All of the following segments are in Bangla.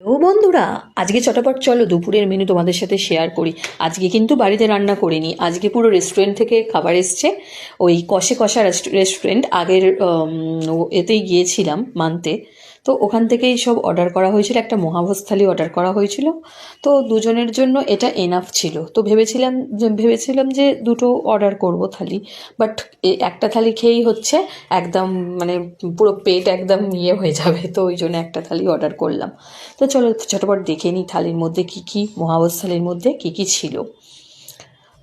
ও বন্ধুরা, আজকে চটপট চলো দুপুরের মেনু তোমাদের সাথে শেয়ার করি। আজকে কিন্তু বাড়িতে রান্না করিনি, আজকে পুরো রেস্টুরেন্ট থেকে খাবার এসছে। ওই কষে কষা রেস্টুরেন্ট আগের এতেই গিয়েছিলাম মানতে। তো ওখান থেকেই সব অর্ডার করা হয়েছিল, একটা মহাভোজ থালি অর্ডার করা হয়েছিল। তো দুজনের জন্য এটা এনাফ ছিল। তো ভেবেছিলাম ভেবেছিলাম যে দুটো অর্ডার করব থালি। বাট একটা থালি খেয়েই হচ্ছে একদম মানে পুরো পেট একদম ইয়ে হয়ে যাবে। তো ওই জন্য একটা থালি অর্ডার করলাম। তো চলো ঝটপট দেখে নিই থালির মধ্যে কী কী মহাবস থালির মধ্যে কী কী ছিল।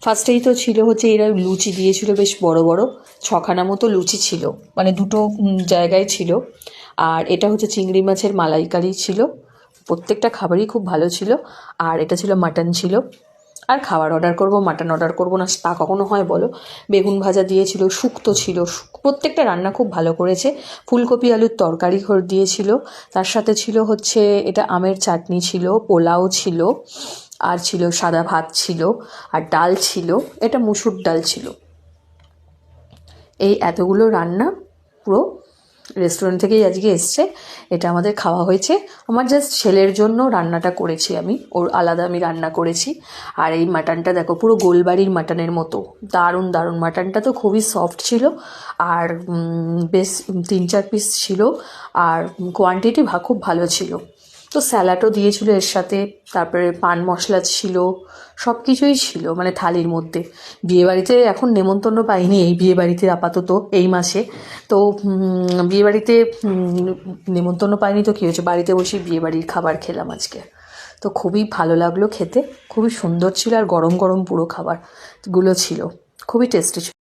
ফার্স্টেই তো ছিল হচ্ছে এরা লুচি দিয়েছিল বেশ বড় বড়, ছখানা মতো লুচি ছিল মানে দুটো জায়গায় ছিল। আর এটা হচ্ছে চিংড়ি মাছের মালাইকারি ছিল, প্রত্যেকটা খাবারই খুব ভালো ছিল। আর এটা ছিল মাটন ছিল। আর খাবার অর্ডার করব, মাটন অর্ডার করব না, তা কখনো হয় বলো? বেগুন ভাজা দিয়েছিল, শুক্তো ছিল প্রত্যেকটা রান্না খুব ভালো করেছে। ফুলকপি, আলুর তরকারি দিয়েছিল। তার সাথে ছিল হচ্ছে, এটা আমের চাটনি ছিল, পোলাও ছিল। আর ছিল সাদা ভাত ছিল আর ডাল ছিল, এটা মুসুর ডাল ছিল। এই এতগুলো রান্না পুরো রেস্টুরেন্ট থেকেই আজকে এসছে, এটা আমাদের খাওয়া হয়েছে। আমার জাস্ট ছেলের জন্য রান্নাটা করেছি আমি, ওর আলাদা আমি রান্না করেছি। আর এই মাটনটা দেখো, পুরো গোলবাড়ির মাটনের মতো। দারুণ দারুণ। মাটনটা তো খুবই সফট ছিল আর বেশ তিন চার পিস ছিল আর কোয়ান্টিটি খুব ভালো ছিল। তো স্যালাডও দিয়েছিল এর সাথে, তারপরে পান মশলা ছিল সব কিছুই ছিল মানে থালির মধ্যে। বিয়েবাড়িতে এখন নেমন্তন্ন পাইনি এই বিয়েবাড়িতে আপাতত এই মাসে। তো বিয়েবাড়িতে নেমন্তন্ন পাইনি তো কী হয়েছে? বাড়িতে বসে বিয়েবাড়ির খাবার খেলাম আজকে। তো খুবই ভালো লাগল খেতে, খুবই সুন্দর ছিল আর গরম গরম পুরো খাবারগুলো ছিল, খুবই টেস্টি ছিল।